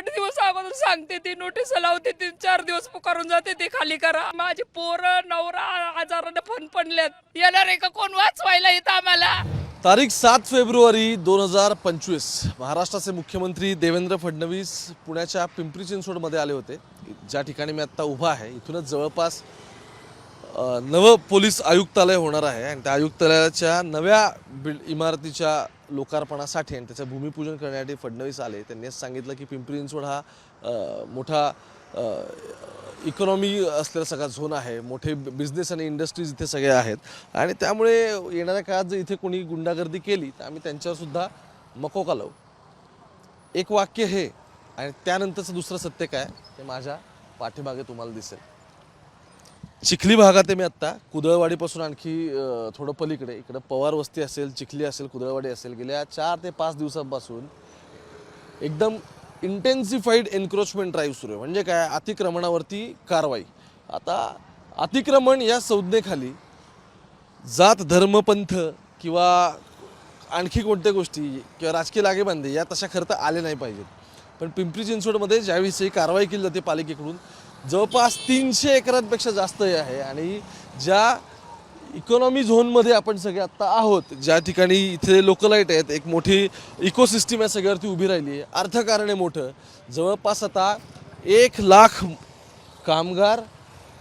आठ दिवस अगोदर सांगते ती नोटीस लावते ती चार दिवस पुकारून जाते ती खाली करा. माझी पोरं नवरा आजाराने पडल्यात. येणार आहे का कोण वाचवायला येतं आम्हाला? तारीख सात फेब्रुवारी दोन हजार पंचवीस. महाराष्ट्राचे मुख्यमंत्री देवेंद्र फडणवीस पुण्याच्या पिंपरी चिंचवडमध्ये आले होते. ज्या ठिकाणी मी आत्ता उभा आहे इथूनच जवळपास नवं पोलीस आयुक्तालय होणार आहे आणि त्या आयुक्तालयाच्या नव्या बिल्ड इमारतीच्या लोकार्पणासाठी आणि त्याचं भूमिपूजन करण्यासाठी फडणवीस आले. त्यांनी सांगितलं की पिंपरी चिंचवड हा मोठा इकॉनॉमी असलेला सगळा झोन आहे. मोठे बिझनेस आणि इंडस्ट्रीज इथे सगळे आहेत. आणि त्यामुळे येणाऱ्या काळात जर इथे कोणी गुंडागर्दी केली तर आम्ही त्यांच्यावरसुद्धा मकोका लावू एक वाक्य हे. आणि त्यानंतरचं दुसरं सत्य काय ते माझ्या पाठीमागे तुम्हाला दिसेल. चिखली भागात आहे मी आत्ता. कुदळवाडीपासून आणखी थोडं पलीकडे. इकडं पवार वस्ती असेल चिखली असेल कुदळवाडी असेल गेल्या चार ते पाच दिवसांपासून एकदम इंटेन्सिफाईड एन्क्रोचमेंट ड्राईव्ह सुरू आहे. म्हणजे काय? अतिक्रमणावरती कारवाई. आता अतिक्रमण या संज्ञेखाली जात धर्मपंथ किंवा आणखी कोणत्या गोष्टी किंवा राजकीय लागेबांधे या तशा खरं तर आले नाही पाहिजेत. पण पिंपरी चिंचवडमध्ये ज्यावेळेस ही कारवाई केली जाते पालिकेकडून जवळपास तीनशे एकरांपेक्षा जास्त हे आहे आणि ज्या इकॉनॉमी झोनमध्ये आपण सगळे आत्ता आहोत ज्या ठिकाणी इथे लोकलाईट आहेत एक मोठी इकोसिस्टीम या सगळ्यावरती उभी राहिली आहे अर्थकारण आहे मोठं. जवळपास आता एक लाख कामगार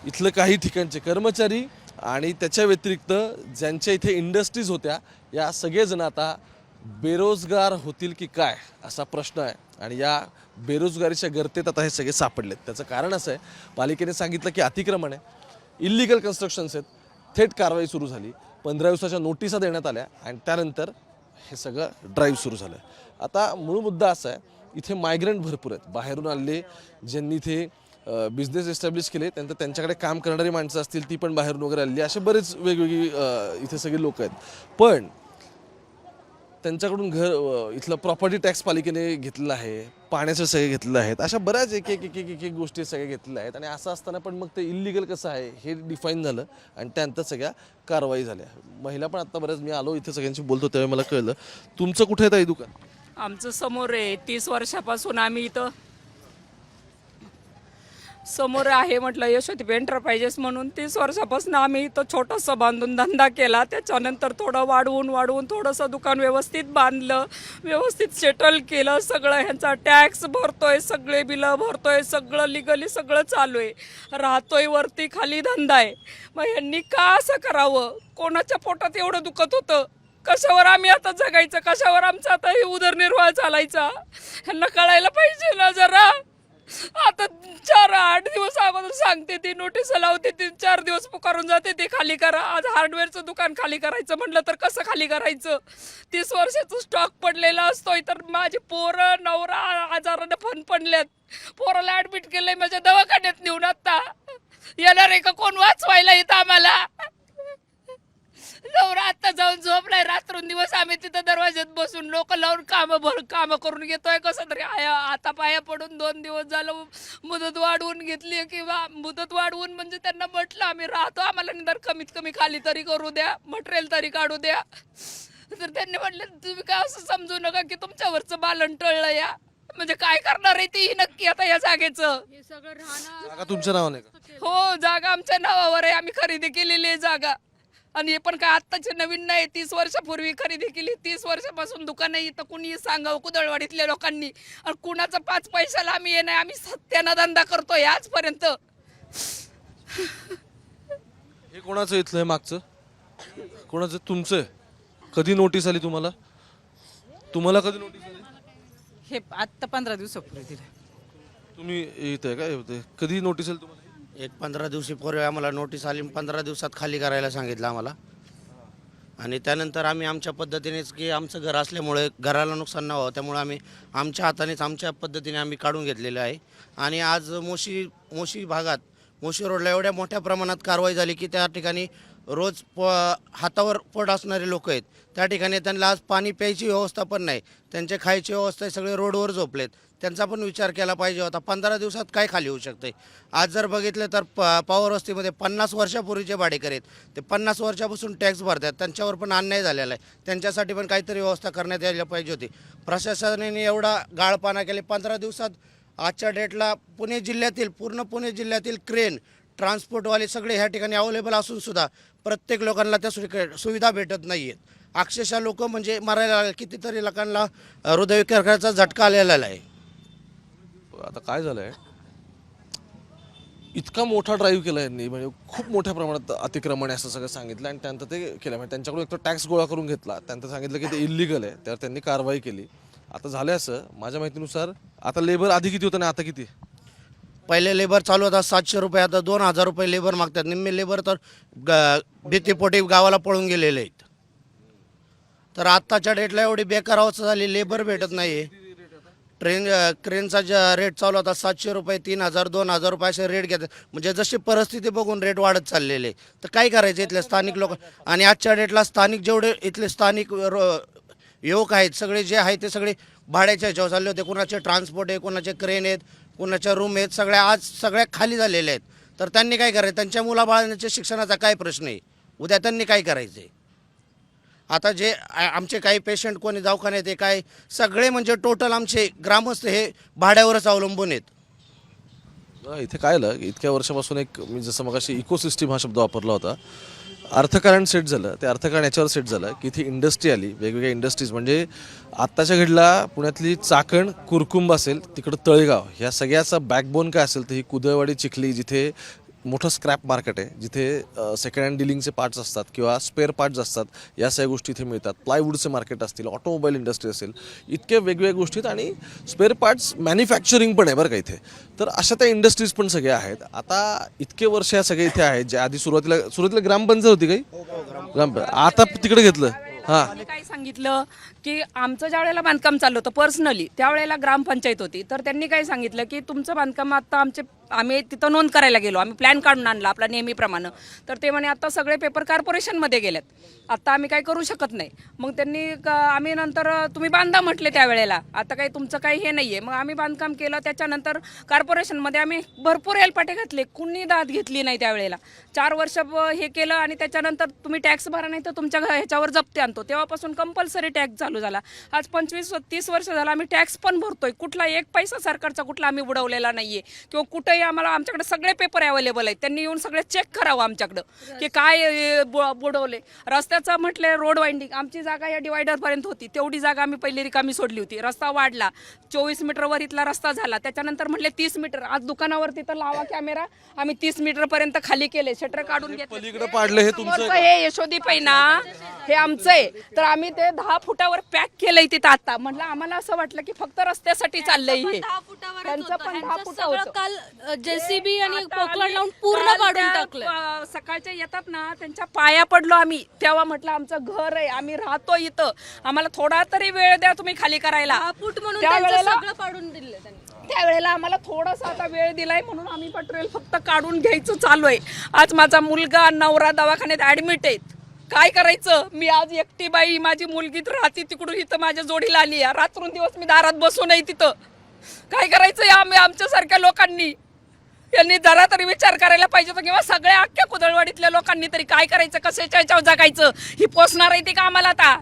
इथलं काही ठिकाणचे कर्मचारी आणि त्याच्या व्यतिरिक्त ज्यांच्या इथे इंडस्ट्रीज होत्या या सगळेजण आता बेरोजगार होतील की काय असा प्रश्न आहे. आणि या बेरोजगारीच्या गर्तेत आता हे सगळे सापडलेत. त्याचं कारण असं आहे पालिकेने सांगितलं की अतिक्रमण आहे इल्लिगल कन्स्ट्रक्शन्स आहेत थेट कारवाई सुरू झाली पंधरा दिवसाच्या नोटिसा देण्यात आल्या आणि त्यानंतर हे सगळं ड्राईव्ह सुरू झालं. आता मूळ मुद्दा असा आहे इथे मायग्रंट भरपूर आहेत. बाहेरून आलेले ज्यांनी इथे बिझनेस एस्टॅब्लिश केले त्यानंतर त्यांच्याकडे काम करणारी माणसं असतील ती पण बाहेरून वगैरे आलेली असे बरेच वेगवेगळी इथे सगळी लोक आहेत. पण त्यांच्याकडून घर इथलं प्रॉपर्टी टॅक्स पालिकेने घेतलेलं आहे पाण्याचं सगळे घेतलेलं आहेत अशा बऱ्याच एक एक एक एक एक एक गोष्टी सगळ्या घेतलेल्या आहेत. आणि असं असताना पण मग ते इलिगल कसं आहे हे डिफाईन झालं आणि त्यानंतर सगळ्या कारवाई झाल्या. महिला पण आत्ता बऱ्याच मी आलो इथे सगळ्यांशी बोलतो त्यावेळी मला कळलं. तुमचं कुठे आहे ताई दुकान? आमचं समोर आहे तीस वर्षापासून आम्ही इथं समोर आहे म्हटलं यशोदीप एंटरप्राइजेस म्हणून. तीस वर्षापासून आम्ही इथं छोटंसं बांधून धंदा केला. त्याच्यानंतर थोडं वाढवून वाढवून थोडंसं दुकान व्यवस्थित बांधलं व्यवस्थित सेटल केलं. सगळं ह्यांचा टॅक्स भरतोय सगळे बिलं भरतोय सगळं लिगली सगळं चालू आहे. राहतोय वरती खाली धंदा आहे. मग ह्यांनी का असं करावं? कोणाच्या पोटात एवढं दुखत होतं? कशावर आम्ही आता जगायचं? कशावर आमचा आता हे उदरनिर्वाह चालायचा? ह्यांना कळायला पाहिजे ना जरा आता चार आठ दिवस अगोदर सांगते ती नोटीस लावते ती चार दिवस पुकारून जाते ती खाली करा. आज हार्डवेअरचं दुकान खाली करायचं म्हटलं तर कसं खाली करायचं? तीस वर्षाचा स्टॉक पडलेला असतो तर माझी पोरं नवरा आजारानं फन पडल्यात. पोराला ॲडमिट केलंय माझ्या दवाखान्यात नेऊन आत्ता येणार आहे का कोण? वाचवायला येतं आम्हाला. नवरा आता जाऊन झोपलाय. रात्रून दिवस आम्ही तिथं दरवाज्यात बसून लोक लावून काम भर काम करून घेतोय. कसं तरी आया आता पाया पडून दोन दिवस झालं मुदत वाढवून घेतली किंवा मुदत वाढवून म्हणजे त्यांना म्हटलं आम्ही राहतो आम्हाला निदान कमीत कमी खाली तरी करू द्या मटेरियल तरी काढू द्या. तर त्यांनी म्हटलं तुम्ही काय असं समजू नका की तुमच्यावरचं बालन टळलं या. म्हणजे काय करणार आहे ती नक्की आता या जागेचं? हे सगळं तुमच्या नावाने का? हो जागा आमच्या नावावर आहे. आम्ही खरेदी केलेली आहे जागा. आणि हे पण काय आत्ताची नवीन नाही तीस वर्षापूर्वी खरेदी केली तीस वर्षापासून दुकान आहे इथं कुणी सांगावं कुदळवाडीतल्या लोकांनी. आणि कुणाचा पाच पैशाला आम्ही ये नाही आम्ही सत्यानं धंदा करतोय आजपर्यंत. हे कोणाचं इथलं आहे मागचं? कोणाचं? तुमचं आहे? कधी नोटीस आली तुम्हाला? तुम्हाला कधी नोटीस आली? हे आत्ता पंधरा दिवसापूर्वी दिलं. तुम्ही इथं आहे का? होते. कधी नोटीस आली तुम्हाला? एक पंधरा दिवशीपूर्वी आम्हाला नोटीस आली पंधरा दिवसात खाली करायला सांगितलं आम्हाला. आणि त्यानंतर आम्ही आमच्या पद्धतीनेच की आमचं घर असल्यामुळे घराला नुकसान न व्हावं त्यामुळे आम्ही आमच्या हातानेच आमच्या पद्धतीने आम्ही काढून घेतलेलं आहे. आणि आज मोशी मोशी भागात मोशी रोडला एवढ्या मोठ्या प्रमाणात कारवाई झाली की त्या ठिकाणी रोज प हातावर पोट असणारे लोक आहेत. त्या ठिकाणी त्यांना आज पाणी प्यायची व्यवस्था पण नाही. त्यांचे खायची व्यवस्था सगळे रोडवर झोपलेत. त्यांचा पण विचार केला पाहिजे होता. पंधरा दिवसात काय खाली होऊ शकते? आज जर बघितलं तर प पॉवर वस्तीमध्ये पन्नास वर्षापूर्वीचे भाडेकर आहेत ते पन्नास वर्षापासून टॅक्स भरतात. त्यांच्यावर पण अन्याय झालेला आहे. त्यांच्यासाठी पण काहीतरी व्यवस्था करण्यात यायला पाहिजे होती. प्रशासनाने एवढा गाळपाना केले. पंधरा दिवसात आजच्या डेटला पुणे जिल्ह्यातील पूर्ण पुणे जिल्ह्यातील क्रेन ट्रान्सपोर्टवाले सगळे ह्या ठिकाणी अवेलेबल असून सुद्धा प्रत्येक लोकांना त्या सुविधा सुविधा भेटत नाही आहेत अक्षरशः लोक म्हणजे मरायला लागले कितीतरी लोकांना अ, हृदयविकाराचा झटका आलेला आहे. आता काय झालंय? इतका मोठा ड्राईव्ह केला यांनी म्हणजे खूप मोठ्या प्रमाणात अतिक्रमण आहे असं सगळं सांगितलं आणि त्यानंतर ते केलं. म्हणजे त्यांच्याकडून एक तर टॅक्स गोळा करून घेतला. त्यानंतर सांगितलं की ते इलिगल आहे. त्यावर त्यांनी कारवाई केली. आता झालं असं. माझ्या माहितीनुसार आता लेबर आधी किती होतं आणि आता किती? पहिले लेबर चालू होता सातशे रुपये आता दोन हजार रुपये लेबर मागतात. निम्मे लेबर तर ग भीतीपोटी गावाला पळून गेलेले आहेत. तर आत्ताच्या डेटला एवढी बेकार अवस्था झाली लेबर भेटत नाही ट्रेन क्रेनचा ज्या रेट चालू होता सातशे रुपये तीन हजार दोन हजार रुपये असे रेट घेतात म्हणजे जशी परिस्थिती बघून रेट वाढत चाललेले तर काय करायचं इथले स्थानिक लोक? आणि आजच्या डेटला स्थानिक जेवढे इथले स्थानिक रो- युवक आहेत सगळे जे आहेत ते सगळे भाड्याच्या ह्याच्यावर चालले होते. कुणाचे ट्रान्सपोर्ट आहे कुणाचे क्रेन आहेत कुणाच्या रूम आहेत सगळ्या आज सगळ्या खाली झालेल्या आहेत. तर त्यांनी काय करायचं? त्यांच्या मुलाबाळांच्या शिक्षणाचा काय प्रश्न आहे? उद्या त्यांनी काय करायचं आहे आता जे आमचे काही पेशंट कोणी दवाखान्यात आहे काय सगळे म्हणजे टोटल आमचे ग्रामस्थ हे भाड्यावरच अवलंबून आहेत. इथे काय आलं इतक्या वर्षापासून एक मी जसं मग इकोसिस्टीम हा शब्द वापरला होता अर्थकारण सेट झालं ते अर्थकारण याच्यावर सेट झालं की इथे इंडस्ट्री आली वेगवेगळ्या इंडस्ट्रीज म्हणजे आत्ताच्या घडला पुण्यातली चाकण कुरकुंब असेल तिकडं तळेगाव ह्या सगळ्याचा बॅकबोन काय असेल तर ही कुदळवाडी चिखली जिथे मोठं स्क्रॅप मार्केट आहे. जिथे सेकंड हँड डिलिंगचे पार्ट्स असतात किंवा स्पेअर पार्ट्स असतात या सगळ्या गोष्टी इथे मिळतात. प्लायवूडचे मार्केट असतील ऑटोमोबाईल इंडस्ट्री असेल इतक्या वेगवेगळ्या गोष्टी आहेत आणि स्पेअर पार्ट्स मॅन्युफॅक्चरिंग पण आहे बरं का इथे. तर अशा त्या इंडस्ट्रीज पण सगळ्या आहेत. आता इतके वर्ष या सगळे इथे आहेत जे आधी सुरुवातीला सुरुवातीला ग्रामपंचायत होती काही? ग्रामपंचायत आता तिकडे घेतलं. हां. काय सांगितलं की आमचं ज्या वेळेला बांधकाम चाललं होतं पर्सनली त्यावेळेला ग्रामपंचायत होती. तर त्यांनी काय सांगितलं की तुमचं बांधकाम आता आमचे आम्ही तिथं नोंद करायला गेलो. आम्ही प्लॅन काढून आणला आपला नेहमीप्रमाणे. तर ते म्हणे आता सगळे पेपर कॉर्पोरेशनमध्ये गेलेत. आता आम्ही काय करू शकत नाही. मग त्यांनी क- आम्ही नंतर तुम्ही बांधा म्हटले त्यावेळेला आता काही तुमचं काही हे नाही आहे मग आम्ही बांधकाम केलं. त्याच्यानंतर कॉर्पोरेशनमध्ये आम्ही भरपूर एलपाटे घातले. कुणी दाद घेतली नाही त्यावेळेला चार वर्ष हे केलं आणि त्याच्यानंतर तुम्ही टॅक्स भरा नाही तर तुमच्या घ- ह्याच्यावर जप्ते आणतो. तेव्हापासून कंपल्सरी टॅक्स चालू झाला. आज पंचवीस तीस वर्ष झाला आम्ही टॅक्स पण भरतोय. कुठला एक पैसा सरकारचा कुठला आम्ही बुडवलेला आहे किंवा कुठंही आम्हाला आमच्याकडे सगळे पेपर अवेलेबल आहेत. त्यांनी येऊन सगळे चेक करावं आमच्याकडं. की काय बुडवले. रस्त्याचं म्हटलं रोड वाइंडिंग आमची जागा या डिवायडर पर्यंत होती. तेवढी जागा आम्ही पहिली रिकामी सोडली होती. रस्ता वाढला. चोवीस मीटरवर इथला रस्ता झाला. त्याच्यानंतर म्हटले तीस मीटर आज दुकानावर तिथं लावा कॅमेरा आम्ही तीस मीटर पर्यंत खाली केले. शटर काढून घेतले. पाडलं हे तुमचं. हे यशोदीप आहे ना हे आमचं आहे तर आम्ही ते दहा फुटावर पॅक केलंय तिथं आता. म्हटलं आम्हाला असं वाटलं की फक्त रस्त्यासाठी चाललंय हे. त्यांचं. पण दहा ह्यांचं फुटा सगळं होतं. काल जेसीबी आणि आता पोकळ आम्ही लावून पूर्ण काल काढून त्या, टाकलं अ, सकाळच्या येतात ना त्यांच्या पाया पडलो आम्ही. तेव्हा म्हटलं आमचं घर आहे आम्ही राहतो इथं. आम्हाला थोडा तरी वेळ द्या तुम्ही खाली करायला. फूट म्हणून त्या त्यांचं वेळेला- सगळं पाडून दिलं त्यांनी. त्यावेळेला आम्हाला थोडासा आता वेळ दिलाय म्हणून आम्ही पटरेल फक्त काढून घ्यायचं चालू आहे. आज माझा मुलगा नवरा दवाखान्यात ऍडमिट आहेत. काय करायचं? मी आज एकटी बाई माझी मुलगी तर राहते तिकडून इथं माझ्या जोडीला आली आहे. रात्रून दिवस मी दारात बसू नये तिथं. काय करायचं या आम्ही आमच्यासारख्या लोकांनी? यांनी जरा तरी विचार करायला पाहिजे होता किंवा सगळ्या अख्ख्या कुदळवाडीतल्या लोकांनी तरी काय करायचं कशाच्या याच्यावर जगायचं? ही पोचणार आहे ती का आम्हाला आता.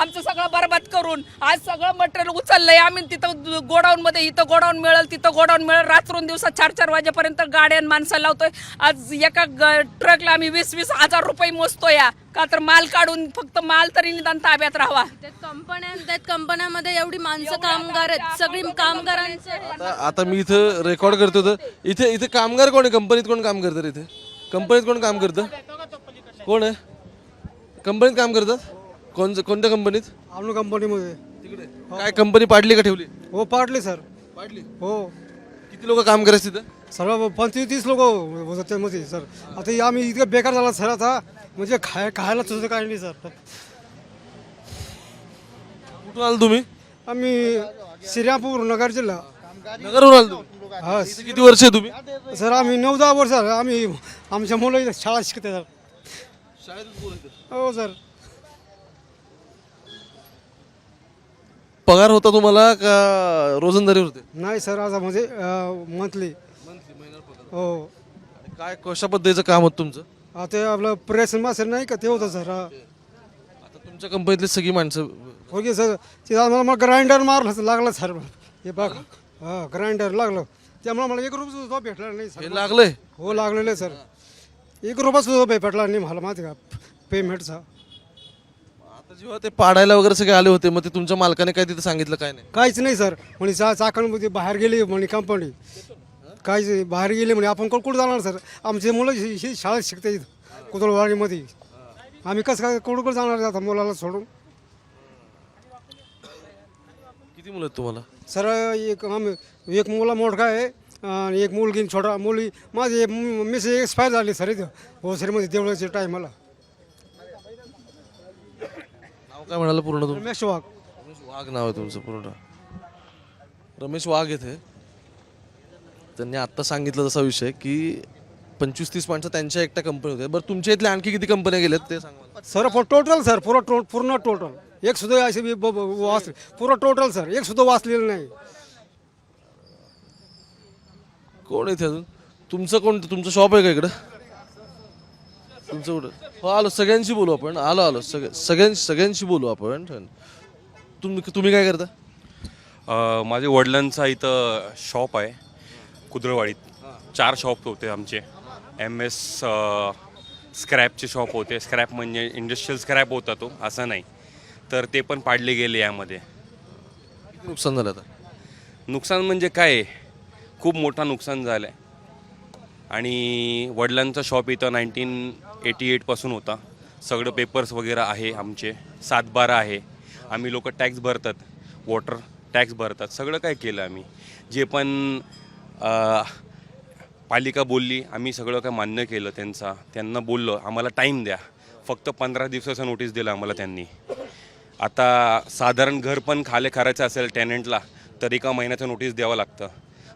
आमचं सगळं बरबाद करून आज सगळं मटेरियल उचललंय. आम्ही तिथं गोडाऊन मध्ये इथं गोडाऊन मिळेल तिथं गोडाऊन मिळेल. रात्रून दिवसात चार चार वाजेपर्यंत गाड्या माणसं लावतोय. आज एका ग- ट्रकला आम्ही वीस वीस हजार रुपये मोजतो या. का तर माल काढून फक्त माल तरी निदान ताब्यात राहावा. कंपन्या त्यात कंपन्यामध्ये एवढी माणसं कामगार आहेत. सगळी कामगारांचं आता आता मी इथं रेकॉर्ड करतो तर इथे इथे कामगार कोण आहे? कंपनीत कोण काम करतं रे इथे? कंपनीत कोण काम करतं? कोण आहे? कंपनीत काम करतात? कोण कोणत्या कंपनीत आपल्या कंपनीमध्ये. तिकडे. काय कंपनी पाडली का ठेवली? हो पाडले सर. पाडली? हो. किती लोक काम करायचे तिथं? सर्व पंचवीस तीस लोक होते त्यामध्ये सर. आता हे आम्ही इतकं बेकार झाला सर आता. म्हणजे खाय खायला सुद्धा काही नाही सर. कुठून आलो तुम्ही? आम्ही श्रीरामपूर नगर जिल्हा. नगरवरून आलो तुम्ही? हा इथे किती वर्ष आहे तुम्ही? सर आम्ही नऊ दहा वर्ष. आम्ही आमच्या मुलं इथं शाळा शिकते सर. हो सर. पगार होता तुम्हाला का रोजंदारी होते? नाही सर आता म्हणजे मंथली हो. काय कशा पद्धतीचं काम होतं तुमचं? आता ते आपलं प्रेस मासेल नाही का? ते होतं सर हा. आता तुमच्या कंपनीतली सगळी माणसं हो की सर ते आम्हाला मग ग्राइंडर मारलं लागलं सर. हे बघा हा. ग्राइंडर लागलं. त्यामुळे मला एक रुपया सुद्धा भेटला नाही सर. हे लागलंय? हो लागलेलं आहे सर. एक रुपया सुद्धा भेटला नाही मला माहिती का? पेमेंटचा जेव्हा ते पाडायला वगैरे सगळे आले होते मग ते तुमच्या मालकाने काय तिथे सांगितलं काय नाही काहीच नाही सर म्हणे चा चाकणमध्ये बाहेर गेली म्हणे कंपनी काहीच नाही. बाहेर गेली म्हणे आपण कोण कुठं जाणार सर आमचे मुलं शि- शि- शाळेत शिकते इथं कुतळवाडीमध्ये आम्ही कसं काय कुठं कुठं जाणार आता मुलाला सोडून किती मुलं आहेत तुम्हाला सर एक आम्ही एक मुला मोठा आहे आणि एक मुलगी आणि छोटा मुली माझी मिस एक्सपायर झाली सर इथं भोसरीमध्ये देवळाच्या टायमाला नाव काय म्हणाल पूर्ण तुमचं रमेश वाघ. रमेश वाघ नाव आहे तुमचं पूर्ण. रमेश वाघ येथे. त्यांनी आत्ता सांगितलं तसा विषय की पंचवीस तीस माणसं त्यांच्या एकट्या कंपनी होत्या. बरं तुमच्या इथल्या आणखी किती कंपन्या गेल्यात ते सांगा मला. सर टोटल सर पुरा टो पूर्ण टोटल एक सुद्धा असे बी ब- ब- वाच पुरं टोटल सर एक सुद्धा वाचलेलं नाही. कोण इथे अजून? तुमचं कोणतं तुमचं शॉप आहे का इकडं? तुमचं कुठं? हो आलो सगळ्यांशी बोलू आपण. आलो आलो सगळ्या सगळ्यां सगळ्यांशी बोलू आपण. तुम्ही तुम्ही काय करता? अ, माझे वडिलांचा इथं शॉप आहे कुदळवाडीत चार शॉप होते आमचे. एम एस स्क्रॅपचे शॉप होते. स्क्रॅप म्हणजे इंडस्ट्रीयल स्क्रॅप होता तो असं नाही. तर ते पण पाडले गेले यामध्ये. किती नुकसान झालं आता? नुकसान म्हणजे काय? आहे? खूप मोठा नुकसान झालं आहे आणि वडिलांचा शॉप इथं नाईन्टीन एटी एटपासून होता. सगळं पेपर्स वगैरे आहे आमचे. सातबारा आहे. आम्ही लोक टॅक्स भरतात. वॉटर टॅक्स भरतात. सगळं काय केलं आम्ही. जे पण पालिका बोलली आम्ही सगळं काय मान्य केलं त्यांचा. त्यांना बोललं आम्हाला टाईम द्या. फक्त पंधरा दिवसाचा नोटीस दिलं आम्हाला त्यांनी. आता साधारण घर पण खाले करायचं असेल टेनंटला तर एका महिन्याचं नोटीस द्यावं लागतं.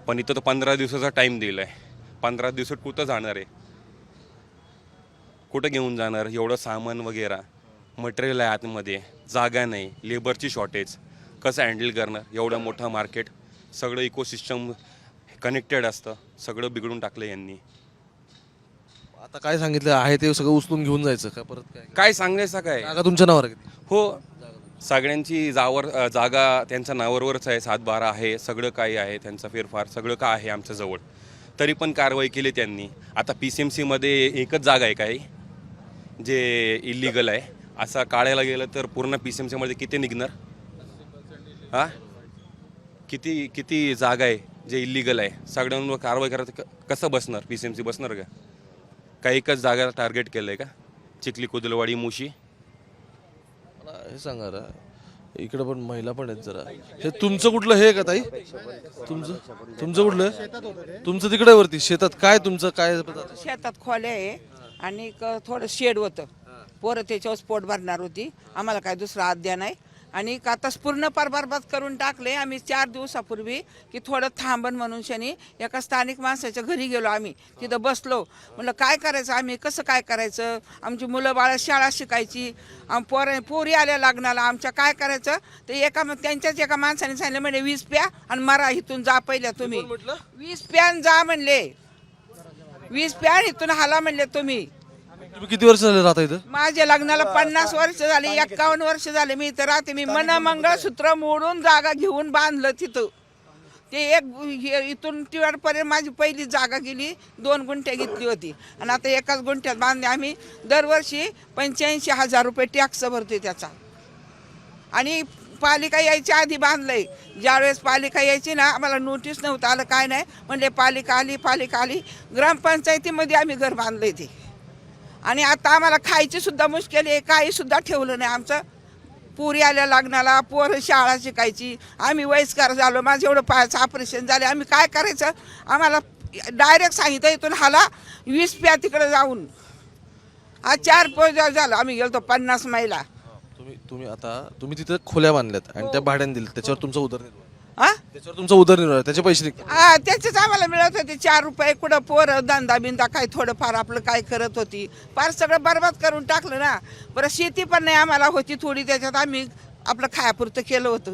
पण इथं तर पंधरा दिवसाचा टाईम दिला आहे पंधरा दिवसात कुठं जाणार आहे. कुठं घेऊन जाणार? एवढं सामान वगैरे मटेरियल आहे आतमध्ये जागा नाही लेबरची शॉर्टेज कसं हँडल करणार? एवढं मोठं मार्केट सगळं इकोसिस्टम कनेक्टेड असतं. सगळं बिघडून टाकलं यांनी. आता काय सांगितलं? आहे ते सगळं उचलून घेऊन जायचं का परत काय? काय सांगण्याचं काय? जागा तुमच्या नावावर आहे किती? हो. सगळ्यांची जावर अ, जागा त्यांच्या नावावरच आहे. सात बारा आहे. सगळं काही आहे. त्यांचा फेरफार सगळं काय आहे आमच्याजवळ तरी पण कारवाई केली त्यांनी. आता पी सी एम सीमध्ये एकच जागा आहे काही? जे इलिगल आहे असं काढायला गेलं तर पूर्ण पी सी एम सीमध्ये किती निघणार? हां? किती किती जागा आहे जे इलिगल आहे? सगळ्यांवर कारवाई करायचं क- कसं बसणार पी सी एम सी बसणार का? का एकच जागा टार्गेट केलं आहे का? चिखली कुदलवाडी मुशी? मला हे सांगा रा इकडे पण महिला पण आहेत जरा. हे तुमचं कुठलं हे का ताई? तुमचं? तुमचं कुठलं? तुमचं तिकडे वरती शेतात काय तुमचं काय? शेतात खोल्या आहे. आणि थोडं शेड होतं. पोरं त्याच्यावर पोट भरणार होती. आम्हाला काय दुसरा अध्याय नाही. आणि क- आता पूर्ण पार बरबाद करून टाकले. आम्ही चार दिवसापूर्वी की थोडं थांबन म्हणून शनी एका स्थानिक माणसाच्या घरी गेलो आम्ही. तिथं बसलो. म्हणलं काय करायचं? आम्ही कसं काय करायचं? आमची मुलं बाळं शाळा शिकायची. आम पोर पोरी आल्या लग्नाला. आमच्या काय करायचं? ते एका त्यांच्याच एका माणसाने सांगितलं म्हणजे वीस प्या आणि मारा इथून जा पहिल्या तुम्ही. वीस प्यान जा म्हणले. वीस प्यान इथून हाला म्हणले तुम्ही. तुम्ही किती वर्ष झाले राहता इथं? माझ्या लग्नाला पन्नास वर्ष झाली एक्कावन्न वर्ष झाले. मी इथं राहते. मी मन मंगळसूत्र मोडून जागा घेऊन बांधलं तिथं. ते एक हे इथून पर्यंत माझी पहिली जागा गेली दोन गुंठे घेतली होती. आणि आता एकाच गुंठ्यात बांधले आम्ही. दरवर्षी पंच्याऐंशी हजार रुपये टॅक्स भरतोय त्याचा. आणि पालिका यायच्या आधी बांधलंय. ज्यावेळेस पालिका यायची ना आम्हाला नोटीस नव्हतं आलं काय नाही. म्हणजे पालिका आली पालिका आली. ग्रामपंचायतीमध्ये आम्ही घर बांधलंय ते. आणि आता आम्हाला खायची सुद्धा मुश्किल आहे काही सुद्धा ठेवलं नाही आमचं. पुरी आल्या लग्नाला पोरं शाळा शिकायची. आम्ही वयस्कर झालो माझं एवढं पायाचं ऑपरेशन झाले. आम्ही काय करायचं? आम्हाला डायरेक्ट सांगितलं इथून हाला वीस प्या तिकडे जाऊन. हा चार पोर झालं. आम्ही गेलो पन्नास मैला तुम्ही तुम्ही आता तुम्ही तिथे खोल्या बांधल्यात आणि त्या भाड्याने दिल्या त्याच्यावर तुमचा उदरनिर्वाह हा त्याच्यावर तुमचा उदरनिर्वाह त्याचे पैसे निघतात. हा त्याचेच आम्हाला मिळत होते. चार रुपये कुठं पोरं धंदा बिंदा काय थोडंफार आपलं काय करत होती. फार सगळं बरबाद करून टाकलं ना. बरं शेती पण नाही आम्हाला होती थोडी. त्याच्यात आम्ही आपलं खायापुरतं केलं होतं.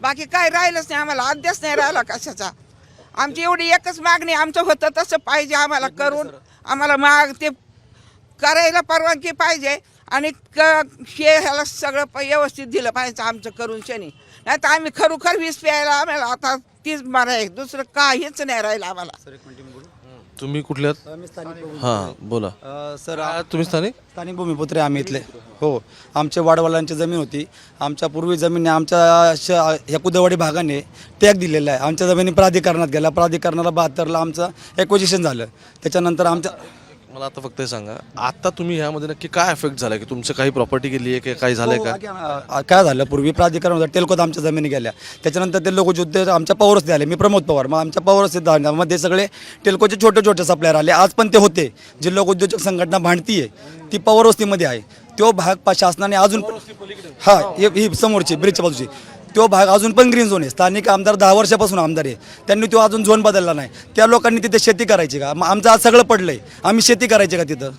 बाकी काय राहिलंच नाही. आम्हाला अध्यास नाही राहिला कशाचा. आमची एवढी एकच मागणी आमचं होतं तसं पाहिजे आम्हाला करून. आम्हाला माग ते करायला परवानगी पाहिजे. आणि क हे ह्याला सगळं व्यवस्थित दिलं पाहिजे आमचं करून शनी. नाही तर आम्ही खरोखर वीस प्यायला आम्हाला आता तीच बरं आहे दुसरं काहीच नाही राहिलं आम्हाला. तुम्ही कुठल्यात हां बोला. सर तुम्ही स्थानिक? स्थानिक भूमिपुत्र आम्ही इथले. हो आमच्या वाडवडिलांची जमीन होती. आमच्या पूर्वी जमिनी आमच्या श ह्या कुदवाडी भागाने टॅग दिलेला आहे. आमच्या जमिनी प्राधिकरणात गेला. प्राधिकरणाला बहात्तरला आमचं एक्विजिशन झालं. त्याच्यानंतर आमच्या मला आता फक्त हे सांगा आता तुम्ही ह्यामध्ये नक्की काय एफेक्ट झाला की तुमचं काही प्रॉपर्टी गेली आहे की काही झालंय हो, का? काय झालं? पूर्वी प्राधिकरण होतं टेल्कोत आमच्या जमिनी गेल्या. त्याच्यानंतर ते लोकयुद्ध आमच्या पौरस्ते आले. मी प्रमोद पवार मग आमच्या पौरस्ते मध्ये सगळे टेल्कोचे छोटे छोटे सप्लायर आले. आज पण ते होते. जी लोक उद्योजक संघटना भांडती आहे ती पौरवस्तीमध्ये आहे. तो भाग शासनाने अजून हा ही ही समोरची ब्रिजच्या बाजूची. तो भाग अजून पण ग्रीन झोन आहे. स्थानिक आमदार दहा वर्षापासून आमदार आहे. त्यांनी तो अजून झोन बदलला नाही. त्या लोकांनी तिथे शेती करायची का? आमचं आज सगळं पडलंय. आम्ही शेती करायची का तिथं?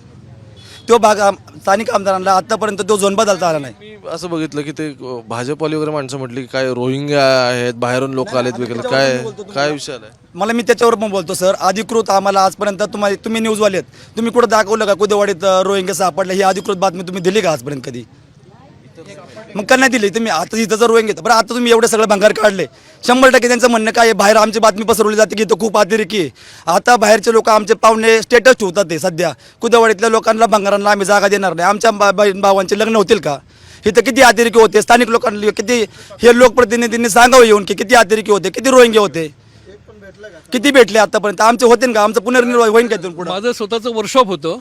तो भाग स्थानिक आमदारांना आतापर्यंत तो झोन बदलता आला नाही. मी असं बघितलं की ते भाजपवाली वगैरे माणसं म्हटली की काय रोहिंग्या आहेत बाहेरून लोक आलेत वगैरे काय काय विषय आलाय? मला मी त्याच्यावर पण बोलतो सर. अधिकृत आम्हाला आजपर्यंत तुम्हाला तुम्ही न्यूजवालेत तुम्ही कुठं दाखवलं का? कुदेवाडीत रोहिंग्या सापडल्या? ही अधिकृत बातमी तुम्ही दिली का आजपर्यंत कधी? मग का नाही दिली तुम्ही आता इथं जर रोहिंग बरं आता तुम्ही एवढे सगळे भंगार काढले. शंभर टक्के त्यांचं म्हणणं काय आहे? बाहेर आमची बातमी पसरवली जाते की इथं खूप अतिरेकी आहे. आता बाहेरचे लोक आमचे पाहुणे स्टेटस ठेवतात ते सध्या. कुदवाडीतल्या लोकांना भंगारांना आम्ही जागा देणार नाही. आमच्या बा- बहीण भावांचे लग्न होतील का? इथं किती अतिरेकी होते? स्थानिक लोकांना किती हे लोकप्रतिनिधींनी सांगावं येऊन की किती अतिरेकी होते? किती रोहिंगे होते? किती भेटले आतापर्यंत? आमचे होते का? आमचं पुनर्निर्वाह होईन का इथून माझं स्वतःचं वर्कशॉप होतं.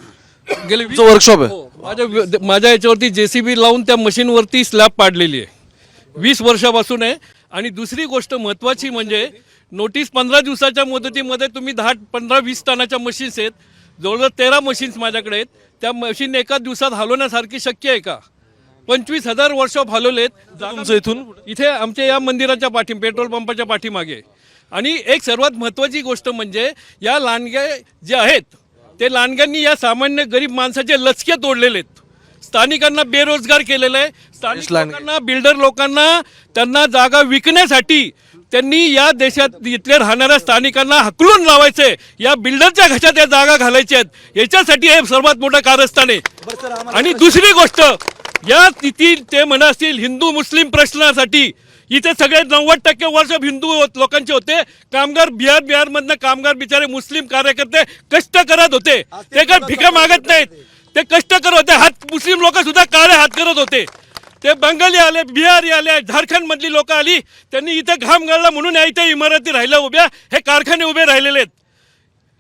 गेले वीस- तुमचं आहे. हो, माझ्या व्य- माझ्या याच्यावरती जेसीबी लावून त्या मशीनवरती स्लॅब पाडलेली आहे. वीस वर्षापासून आहे. आणि दुसरी गोष्ट महत्त्वाची म्हणजे नोटीस पंधरा दिवसाच्या मुदतीमध्ये तुम्ही दहा पंधरा वीस टनाच्या मशीन्स आहेत. जवळजवळ तेरा मशीन्स माझ्याकडे आहेत. त्या मशीन एका दिवसात हलवण्यासारखी शक्य आहे का? पंचवीस हजार वर्कशॉप हलवलेत. तुमचं इथून? इथे आमच्या या मंदिराच्या पाठी पेट्रोल पंपाच्या पाठीमागे. आणि एक सर्वात महत्त्वाची गोष्ट म्हणजे या लांडग्या जे आहेत ते लांडग्यांनी या सामान्य गरीब माणसाचे लचके तोडलेले आहेत. स्थानिकांना बेरोजगार केलेलं आहे. स्थानिक. लोकांना बिल्डर लोकांना त्यांना जागा विकण्यासाठी त्यांनी या देशात इथले राहणाऱ्या स्थानिकांना हकलून लावायचे. या बिल्डरच्या घशात या जागा घालायच्या आहेत. याच्यासाठी हे सर्वात मोठं कारस्थान आहे. आणि दुसरी गोष्ट या तिथी ते म्हणत असतील हिंदू मुस्लिम प्रश्नासाठी इथे सगळे नव्वद टक्के वर्ष हिंदू लोकांचे होते. कामगार बिहार बिहारमधनं कामगार बिचारे मुस्लिम कार्यकर्ते कष्ट करत होते. ते काय भिका मागत नाहीत. ते कष्ट करत होते. हात मुस्लिम लोक सुद्धा काळे हात करत होते. ते बंगाली आले बिहारी आले झारखंड मधली लोक आली. त्यांनी इथे घाम गाळला म्हणून या इथे इमारती राहिल्या उभ्या. हे कारखाने उभे राहिलेले आहेत.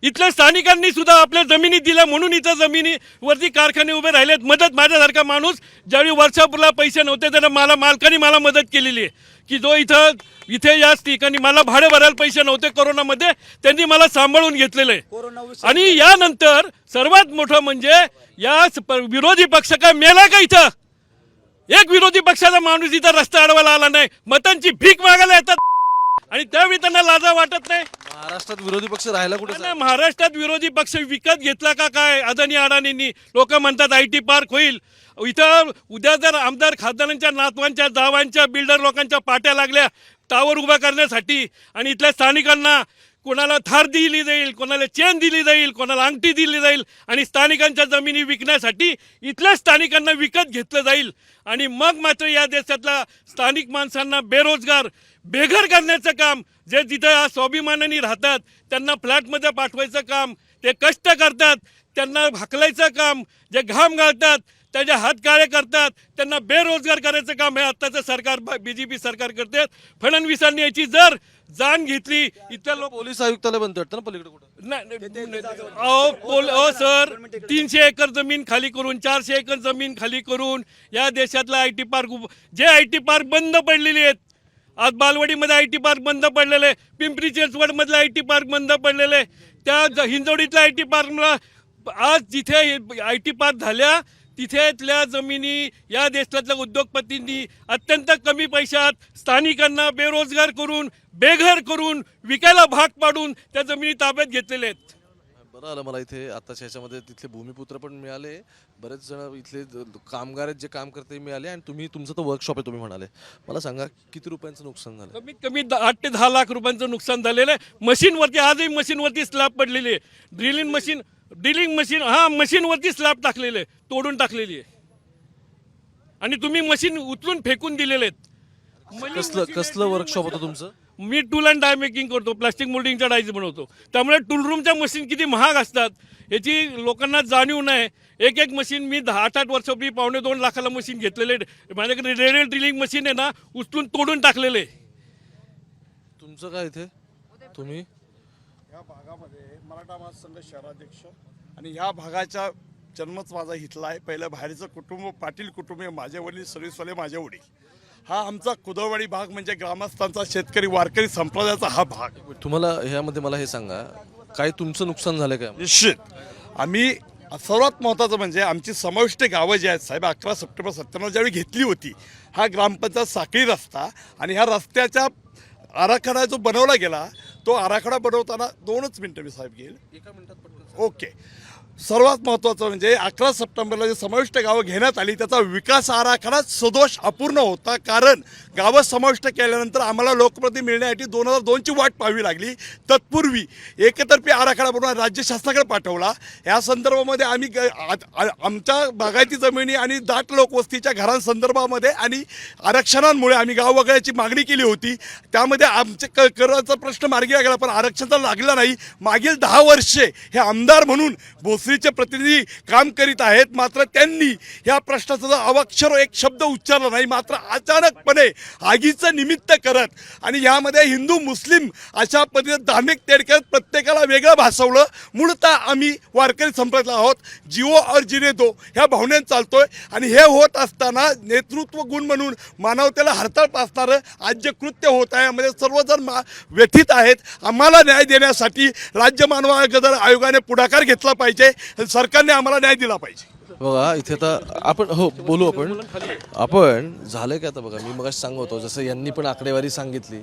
इथल्या स्थानिकांनी सुद्धा आपल्या जमिनी दिल्या म्हणून इथं जमिनीवरती कारखाने उभे राहिलेत. मदत माझ्यासारखा माणूस ज्यावेळी वर्षापूरला पैसे नव्हते त्यानं मला मालकाने मला मदत केलेली आहे. की जो इथं इथे याच ठिकाणी मला भाडे भरायला पैसे नव्हते कोरोनामध्ये त्यांनी मला सांभाळून घेतलेलं. आहे आणि यानंतर सर्वात मोठं म्हणजे या विरोधी पक्ष काय मेला का इथं? एक विरोधी पक्षाचा माणूस इथं रस्ता अडवायला आला नाही. मतांची भीक मागायला येतात. आणि त्यावेळी त्यांना लाजा वाटत नाही. महाराष्ट्रात विरोधी पक्ष राहायला कुठे नाही, महाराष्ट्रात विरोधी पक्ष विकत घेतला का काय? अदानी अडाणींनी. लोक म्हणतात आय टी पार्क होईल. इथं उद्या जर आमदार खासदारांच्या नातवांच्या जावांच्या बिल्डर लोकांच्या पाट्या लागल्या टावर उभा करण्यासाठी. आणि इथल्या स्थानिकांना कोणाला थार दिली जाईल कोणाला चेन दिली जाईल कोणाला अंगठी दिली जाईल आणि स्थानिकांच्या जमिनी विकण्यासाठी इथल्या स्थानिकांना विकत घेतलं जाईल. आणि मग मात्र या देशातला स्थानिक माणसांना बेरोजगार बेघर करण्याचं काम जे तिथं आज स्वाभिमानाने राहतात त्यांना फ्लॅटमध्ये पाठवायचं काम ते कष्ट करतात त्यांना हाकलायचं काम जे घाम घालतात त्याचे हात काळे करतात त्यांना बेरोजगार करायचं काम हे आत्ताचं सरकार बी जे पी सरकार करते. फडणवीसांनी याची जर जाण घेतली इथल्या लोक पोलीस आयुक्तालय बनतं वाटतं ना पलीकडे कुठं नाही, अहो पोल अहो सर तीनशे एकर जमीन खाली करून चारशे एकर जमीन खाली करून या देशातला आय टी पार्क उभ- जे आय टी पार्क बंद पडलेली आहेत आज बालवाडीमध्ये आय टी पार्क बंद पडलेले. पिंपरी चिंचवडमधलं आय टी पार्क बंद पडलेले. त्या ज- हिंजवडीतल्या आय टी पार्कला आज जिथे आय टी पार्क झाल्या तिथेतल्या जमिनी या देशातल्या उद्योगपतींनी अत्यंत कमी पैशात स्थानिकांना बेरोजगार करून बेघर करून विकायला भाग पाडून त्या जमिनी ताब्यात घेतलेल्या आहेत. बरं आलं मला इथे. आताच्या ह्याच्यामध्ये तिथले भूमिपुत्र पण मिळाले. बरेच जण इथले ज- काम आहेत जे काम करते मिळाले आणि तुम्ही तुमचं तर वर्कशॉप आहे तुम्ही म्हणाले. मला सांगा किती रुपयांचं नुकसान झालं? कमीत कमी द- आठ ते दहा लाख रुपयांचं नुकसान झालेलं आहे. मशीनवरती आजही मशीनवरती स्लॅब पडलेली आहे. ड्रिलिंग मशीन ड्रिलिंग मशीन हा मशीनवरती स्लॅब टाकलेले आहे तोडून टाकलेली आहे. आणि तुम्ही मशीन उचलून फेकून दिलेले आहेत. कसलं कसलं वर्कशॉप होतं तुमचं? मी टूल अँड डाय मेकिंग करतो प्लास्टिक मोल्डिंगच्या डायज बनवतो. त्यामुळे टूल रूमच्या मशीन किती महाग असतात याची लोकांना जाणीव नाही. एक एक मशीन मी दहा आठ आठ वर्षापूर्वी पावणे दोन लाखाला मशीन घेतलेले माझ्याकडे रेडियल ड्रिलिंग मशीन आहे ना उचलून तोडून टाकलेले तुमचं काय इथे? तुम्ही? या भागामध्ये मराठा महासंघ शहराध्यक्ष. आणि ह्या भागाचा जन्मच माझा इथला आहे. पहिलं बाहेरचं कुटुंब पाटील कुटुंब माझे वडील सर्विसवाले माझे वडील. हा आमचा कुदळवाडी भाग म्हणजे ग्रामस्थांचा शेतकरी वारकरी संप्रदायाचा हा भाग. तुम्हाला ह्यामध्ये मला हे सांगा काय तुमचं नुकसान झालं काय? निश्चित. आम्ही सर्वात महत्त्वाचं म्हणजे आमची समाविष्ट गावं जी आहेत साहेब अकरा सप्टेंबर सत्त्याण्णव ज्यावेळी घेतली होती हा ग्रामपंचायत साखळी रस्ता आणि ह्या रस्त्याच्या आराखडा जो बनवला गेला तो आराखडा बनवताना दोनच मिनटं मी साहेब घेईल. एका मिनिटात ओके. सर्वात महत्त्वाचं म्हणजे अकरा सप्टेंबरला जे समाविष्ट गावं घेण्यात आली त्याचा विकास आराखडा सदोष अपूर्ण होता. कारण गावं समाविष्ट केल्यानंतर आम्हाला लोकप्रतिनिधी मिळण्यासाठी दोन हजार दोनची वाट पाहावी लागली. तत्पूर्वी एकतर्फी आराखडा बनवून राज्य शासनाकडे पाठवला. या संदर्भामध्ये आम्ही ग- आमच्या बागायती जमिनी आणि दाट लोकवस्तीच्या घरांसंदर्भामध्ये आणि आरक्षणांमुळे आम्ही गाव वगळ्याची मागणी केली होती. त्यामध्ये आमचे क कराचा प्रश्न मार्गी लागला पण आरक्षण तर लागलं नाही. मागील दहा वर्षे हे आमदार म्हणून भोसरीचे प्रतिनिधी काम करीत आहेत मात्र त्यांनी या प्रश्नाचा अवाक्षर एक शब्द उच्चारला नाही मात्र अचानकपणे आगीचं निमित्त करत आणि यामध्ये हिंदू मुस्लिम अशा पद्धतीने धार्मिक तेड करत प्रत्येकाला वेगळं भासवलं. मूळतः आम्ही वारकरी संप्रदायातला आहोत जिओ और जिने दो ह्या भावनेत चालतोय आणि हे होत असताना नेतृत्व गुण म्हणून मानवतेला हरताळ पासणारं आज जे कृत्य होत आहे. यामध्ये सर्वजण मा व्यथित आहेत. आम्हाला न्याय देण्यासाठी राज्य मानवाधिकार आयोगाने पुढाकार घेतला पाहिजे. सरकारने आम्हाला न्याय दिला पाहिजे. बघा इथे आता आपण हो बोलू आपण. आपण झालं काय आता बघा मी मग सांगतो होतो जसं यांनी पण आकडेवारी सांगितली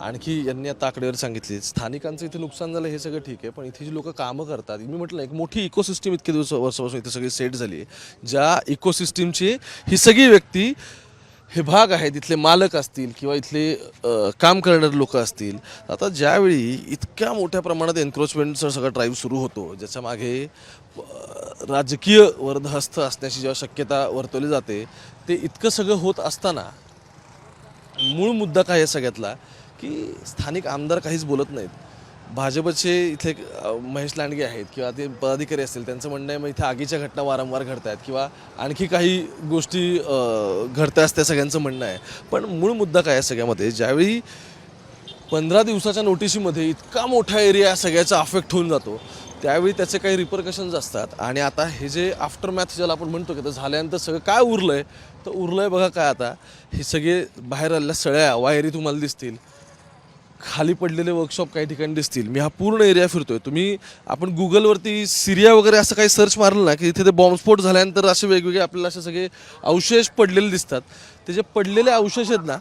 आणखी यांनी आता आकडेवारी सांगितली. स्थानिकांचं इथे नुकसान झालं हे सगळं ठीक आहे पण इथे जी लोक कामं करतात मी म्हटलं एक मोठी इकोसिस्टीम इतके दिवस वर्षापासून इथे सगळी सेट झाली आहे ज्या इकोसिस्टीमची ही सगळी व्यक्ती हे भाग आहेत इथले मालक असतील किंवा इथले काम करणारे लोक असतील. आता ज्यावेळी इतक्या मोठ्या प्रमाणात एन्क्रोचमेंटचा सगळा ड्राईव्ह सुरू होतो ज्याच्या मागे राजकीय वर्धहस्त असण्याची जेव्हा शक्यता वर्तवली जाते ते इतकं सगळं होत असताना मूळ मुद्दा काय आहे सगळ्यातला? की स्थानिक आमदार काहीच बोलत नाहीत. भाजपचे इथे महेश लांडगे आहेत किंवा ते पदाधिकारी असतील त्यांचं म्हणणं आहे मग इथे आगीच्या घटना वारंवार घडत आहेत किंवा आणखी काही गोष्टी घडत आहेत त्या सगळ्यांचं म्हणणं आहे. पण मूळ मुद्दा काय आहे सगळ्यामध्ये ज्यावेळी पंधरा दिवसाच्या नोटिशीमध्ये इतका मोठा एरिया सगळ्याचा अफेक्ट होऊन जातो त्यावेळी त्याचे काही रिपरकशन्स असतात. आणि आता हे जे आफ्टर मॅथ ज्याला आपण म्हणतो की तर झाल्यानंतर सगळं काय उरलं आहे तर उरलं आहे बघा काय आता हे सगळे बाहेर आलेल्या सळ्या वायरी तुम्हाला दिसतील. खाली पडलेले वर्कशॉप काही ठिकाणी दिसतील. मी हा पूर्ण एरिया फिरतोय. तुम्ही आपण गुगलवरती सिरिया वगैरे असं काही सर्च मारलं ना की इथे ते बॉम्बस्फोट झाल्यानंतर असे वेगवेगळे आपल्याला असे सगळे अवशेष पडलेले दिसतात. ते जे पडलेले अवशेष आहेत ना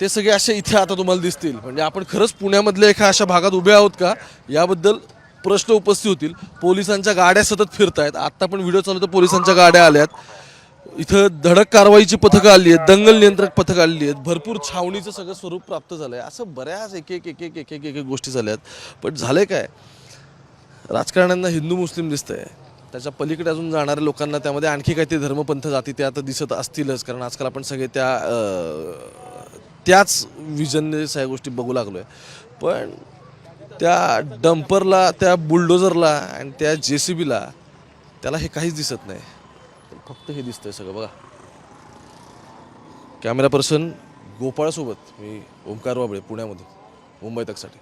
ते सगळे असे इथे आता तुम्हाला दिसतील. म्हणजे आपण खरंच पुण्यामधल्या एका अशा भागात उभे आहोत का याबद्दल प्रश्न उपस्थित होतील. पोलिसांच्या गाड्या सतत फिरत आहेत आत्ता पण व्हिडिओ चालू तर पोलिसांच्या गाड्या आल्यात. इथं धडक कारवाईची पथकं आली आहेत दंगल नियंत्रक पथकं आली आहेत. भरपूर छावणीचं सगळं स्वरूप प्राप्त झालं आहे असं बऱ्याच एक एक एक एक एक एक एक गोष्टी झाल्या आहेत. पण झालं आहे काय? राजकारण्यांना हिंदू मुस्लिम दिसतं आहे त्याच्या पलीकडे अजून जाणाऱ्या लोकांना त्यामध्ये आणखी काही ते धर्मपंथ जाती ते आता दिसत असतीलच. कारण आजकाल आपण सगळे त्या त्याच विजनने सगळ्या गोष्टी बघू लागलो आहे पण त्या डंपरला त्या बुलडोजरला आणि त्या जे सी बीला त्याला हे काहीच दिसत नाही. फक्त हे दिसतंय सगळं बघा. कॅमेरा पर्सन गोपाळसोबत मी ओंकार वाबळे पुण्यामध्ये मुंबई तकसाठी.